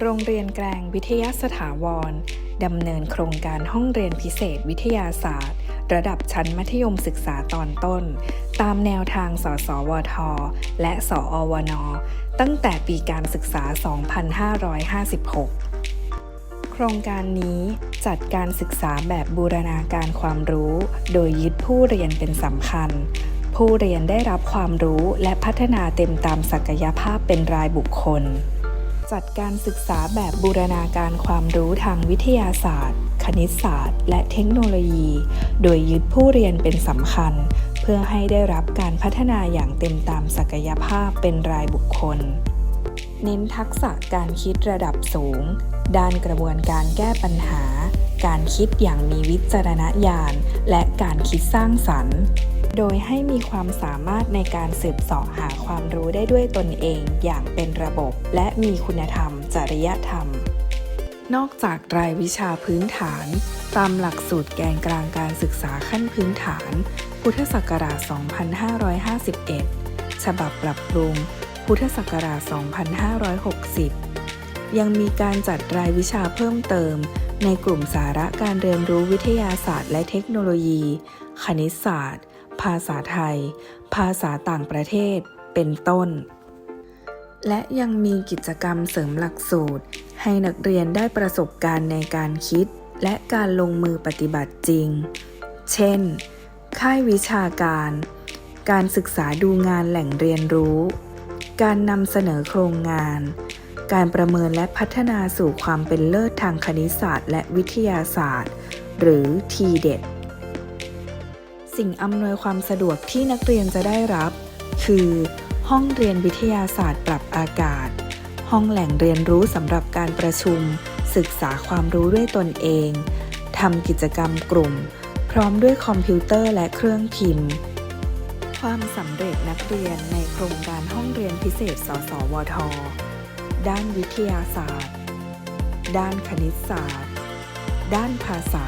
โรงเรียนแกลงวิทยาสถาวรดำเนินโครงการห้องเรียนพิเศษวิทยาศาสตร์ ระดับชั้นมัธยมศึกษาตอนต้น ตามแนวทาง สสวท และสอวนตั้งแต่ปีการศึกษา 2556 โครงการนี้จัดการศึกษาแบบบูรณาการความรู้ โดยยึดผู้เรียนเป็นสำคัญ ผู้เรียนได้รับความรู้และพัฒนาเต็มตามศักยภาพเป็นรายบุคคล จัดการศึกษาแบบบูรณาการความรู้ทางวิทยาศาสตร์ คณิตศาสตร์ และเทคโนโลยี โดยยึดผู้เรียนเป็นสำคัญ เพื่อให้ได้รับการพัฒนาอย่างเต็มตามศักยภาพเป็นรายบุคคล เน้นทักษะการคิดระดับสูง ด้านกระบวนการแก้ปัญหา การคิดอย่างมีวิจารณญาณ และการคิดสร้างสรรค์ โดยให้มีความสามารถในการสืบเสาะหาความรู้ได้ด้วยตนเองอย่างเป็นระบบ และมีคุณธรรม จริยธรรม นอกจากรายวิชาพื้นฐาน ตามหลักสูตรแกนกลางการศึกษาขั้นพื้นฐาน พุทธศักราช 2551 ฉบับปรับปรุง พุทธศักราช 2560 ยังมีการจัดรายวิชาเพิ่มเติม ในกลุ่มสาระการเรียนรู้วิทยาศาสตร์และเทคโนโลยี คณิตศาสตร์ ภาษาไทย ภาษาต่างประเทศ เป็นต้น และยังมีกิจกรรมเสริมหลักสูตร ให้นักเรียนได้ประสบการณ์ในการคิด และการลงมือปฏิบัติจริง เช่น ค่ายวิชาการ การศึกษาดูงานแหล่งเรียนรู้ การนำเสนอโครงงาน การประเมินและพัฒนาสู่ความเป็นเลิศทางคณิตศาสตร์และวิทยาศาสตร์ หรือทีเด็ดสิ่งอำนวยความสะดวกที่นักเรียนจะได้รับ คือ ห้องเรียนวิทยาศาสตร์ปรับอากาศ ห้องแหล่งเรียนรู้สำหรับการประชุม ศึกษาความรู้ด้วยตนเองทำกิจกรรมกลุ่ม พร้อมด้วยคอมพิวเตอร์และเครื่องพิมพ์ ความสำเร็จนักเรียนในโครงการห้องเรียนพิเศษ สสวท ด้านวิทยาศาสตร์ ด้านคณิตศาสตร์ ด้านภาษา